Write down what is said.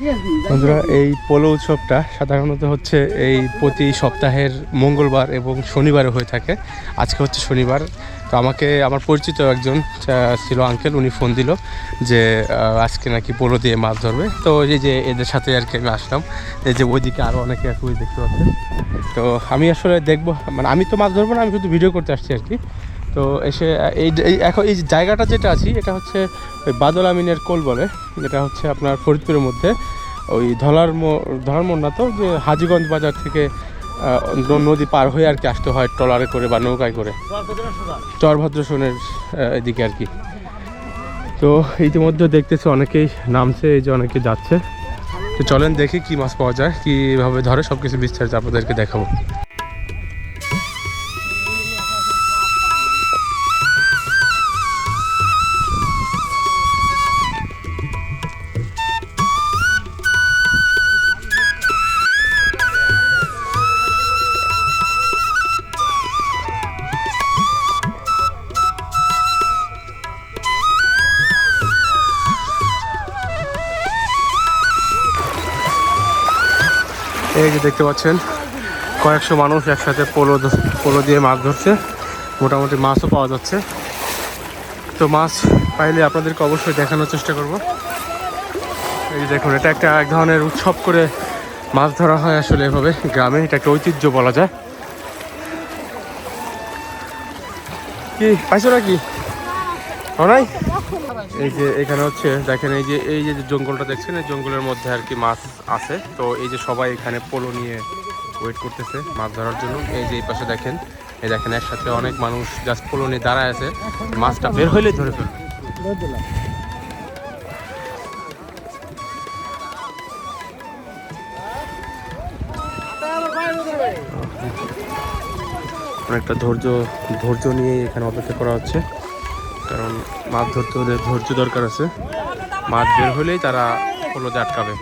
বন্ধুরা, এই পোলো উৎসবটা সাধারণত হচ্ছে এই প্রতি সপ্তাহের মঙ্গলবার এবং শনিবারে হয়ে থাকে। আজকে হচ্ছে শনিবার। তো আমাকে, আমার পরিচিত একজন ছিল আঙ্কেল উনি ফোন দিল যে আজকে নাকি পোলো দিয়ে মাছ ধরবে। তো এই যে এদের সাথে আর কি আমি আসলাম। এই যে ওইদিকে আরও অনেকে আছে ওই দেখতে পাচ্ছেন। তো আমি আসলে দেখব মানে আমি তো মাছ ধরবো না, আমি শুধু ভিডিও করতে আসছি আর কি। তো এসে, এই এখন এই জায়গাটা যেটা আছি, এটা হচ্ছে বাদল আমিনের কোল বলে। এটা হচ্ছে আপনার ফরিদপুরের মধ্যে। ওই ধলার ধলার মোড় না তো, যে হাজিগঞ্জ বাজার থেকে নদী পার হয়ে আর কি আসতে হয় ট্রলারে করে বা নৌকায় করে। চরভদ্রসনের এদিকে আর কি। তো ইতিমধ্যে দেখতেছি অনেকেই নামছে, এই যে অনেকে যাচ্ছে। তো চলেন দেখি কি মাছ পাওয়া যায় কীভাবে ধরে সব কিছু বিস্তারিত আপনাদেরকে দেখাবো। এই যে দেখতে পাচ্ছেন, কয়েকশো মানুষ একসাথে পোলো পোলো দিয়ে মাছ ধরছে। মোটামুটি মাছও পাওয়া যাচ্ছে। তো মাছ পাইলে আপনাদেরকে অবশ্যই দেখানোর চেষ্টা করব। এই যে দেখুন, এটা একটা এক ধরনের উৎসব করে মাছ ধরা হয় আসলে এভাবে গ্রামে। এটা একটা ঐতিহ্য বলা যায়। কি, পাইছো নাকি? নাই এই যে এখানে হচ্ছে, দেখেন এই যে এই যে জঙ্গলটা দেখছেন, এই জঙ্গলের মধ্যে আর কি মাছ আছে। তো এই যে সবাই এখানে পোলো নিয়ে ওয়েট করতেছে মাছ ধরার জন্য। এই যে এই পাশে দেখেন, এই দেখেন একসাথে অনেক মানুষ জাস্ট পোলো নিয়ে দাঁড়ায় আছে। মাছটা বের হইলেই ধরে ফেলবে। অনেকটা ধৈর্য ধৈর্য নিয়ে এখানে অপেক্ষা করা হচ্ছে। কারণ মাছ ধরতে হলে ধৈর্য দরকার আছে। মাছ বের হলেই তারা হলদে আটকাবে